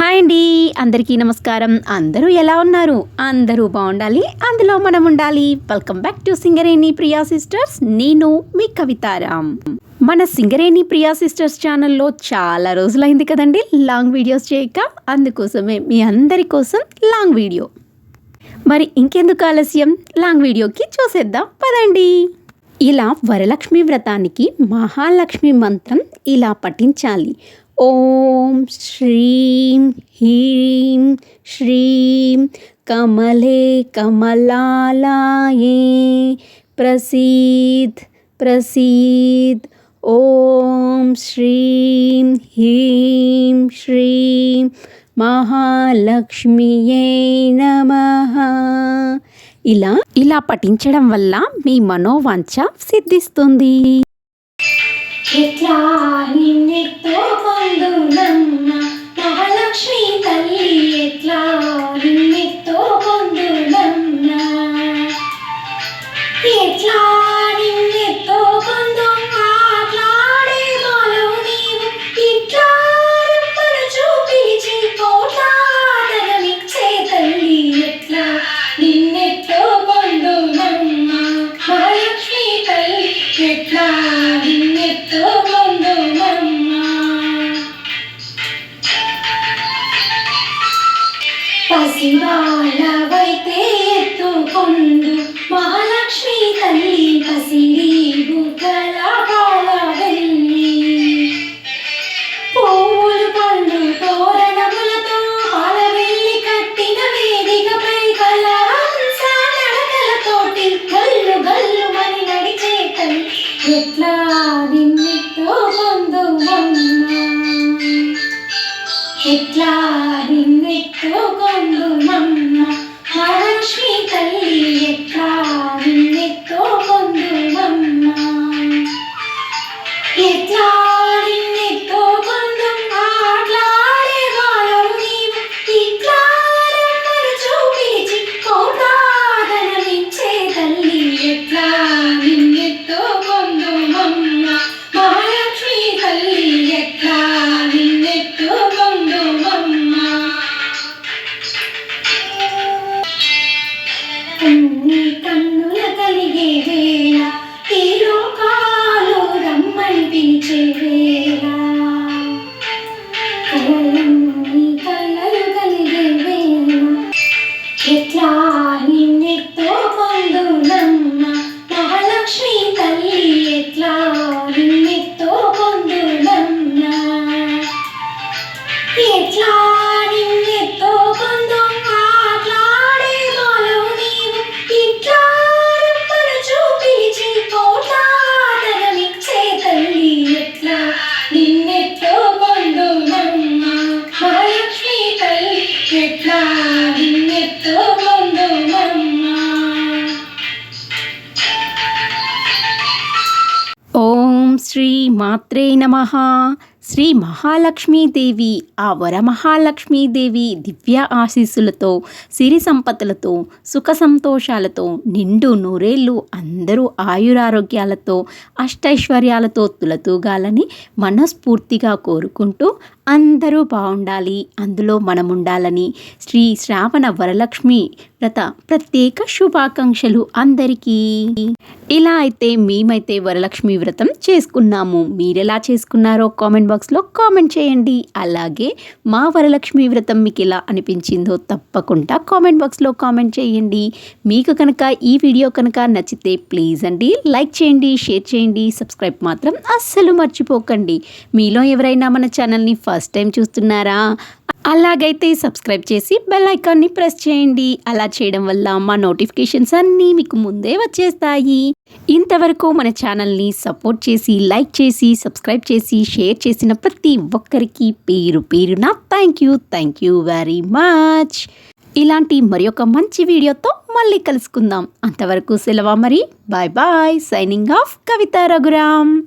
Hi అండి. అందరికీ నమస్కారం. అందరూ ఎలా ఉన్నారు? అందరూ బాగుండాలి. అందులో మనం ఉండాలి. Welcome back to Singareni Priya sisters. నేను మీ కవితారాం. మన సింగరేణి ప్రియా సిస్టర్స్ ఛానల్లో చాలా రోజులైంది కదండి. లాంగ్ వీడియోస్ చేయక అందుకోసమే మీ అందరి కోసం లాంగ్ వీడియో. మరి ఇంకెందుకు ఆలస్యం? లాంగ్ వీడియోకి చూసేద్దాం. పదండి. ఇలా వరలక్ష్మి వ్రతానికి మహాలక్ష్మి మంత్రం ఇలా పఠించాలి. ఓం శ్రీం హ్రీం శ్రీం కమలే కమలాలాయే ప్రసీద్ ప్రసీద్ ఓం శ్రీం హ్రీం శ్రీం మహాలక్ష్మియే నమ ఇలా ఇలా పఠించడం వల్ల మీ మనోవాంఛ సిద్ధిస్తుంది। ಎತ್ಲಾ ನಿನ್ನೆ ತೋಕೊಂದು ನಮ್ಮ કેટલા శ్రీ మాత్రే నమ శ్రీ మహాలక్ష్మీదేవి ఆ వరమహాలక్ష్మీదేవి దివ్య ఆశీస్సులతో సిరి సంపదలతో సుఖ సంతోషాలతో నిండు నూరేళ్ళు అందరూ ఆయురారోగ్యాలతో అష్టైశ్వర్యాలతో తులతూగాలని మనస్ఫూర్తిగా కోరుకుంటూ అందరూ బాగుండాలి అందులో మనం ఉండాలని శ్రీ శ్రావణ వరలక్ష్మి వ్రత. ప్రత్యేక శుభాకాంక్షలు అందరికీ. ఇలా అయితే మేమైతే వరలక్ష్మి వ్రతం చేసుకున్నాము మీరెలా చేసుకున్నారో కామెంట్ బాక్స్లో కామెంట్ చేయండి. అలాగే మా వరలక్ష్మి వ్రతం మీకు ఎలా అనిపించిందో తప్పకుండా కామెంట్ బాక్స్లో కామెంట్ చేయండి. మీకు కనుక ఈ వీడియో కనుక నచ్చితే ప్లీజ్ అండి లైక్ చేయండి షేర్ చేయండి సబ్స్క్రైబ్ మాత్రం అస్సలు మర్చిపోకండి. మీలో ఎవరైనా మన ఛానల్ని ఫస్ట్ టైం చూస్తున్నారా? అలాగైతే సబ్స్క్రైబ్ చేసి బెల్ ఐకాన్ని ప్రెస్ చేయండి. అలా చేయడం వల్ల మా నోటిఫికేషన్స్ అన్నీ మీకు ముందే వచ్చేస్తాయి. ఇంతవరకు మన ఛానల్ని సపోర్ట్ చేసి లైక్ చేసి సబ్స్క్రైబ్ చేసి షేర్ చేసిన ప్రతి ఒక్కరికి పేరు పేరున thank you thank you very much. ఇలాంటి మరి ఒక మంచి వీడియోతో మళ్ళీ కలుసుకుందాం. అంతవరకు సెలవా మరి? Bye bye. Signing off Kavitha Raghuram.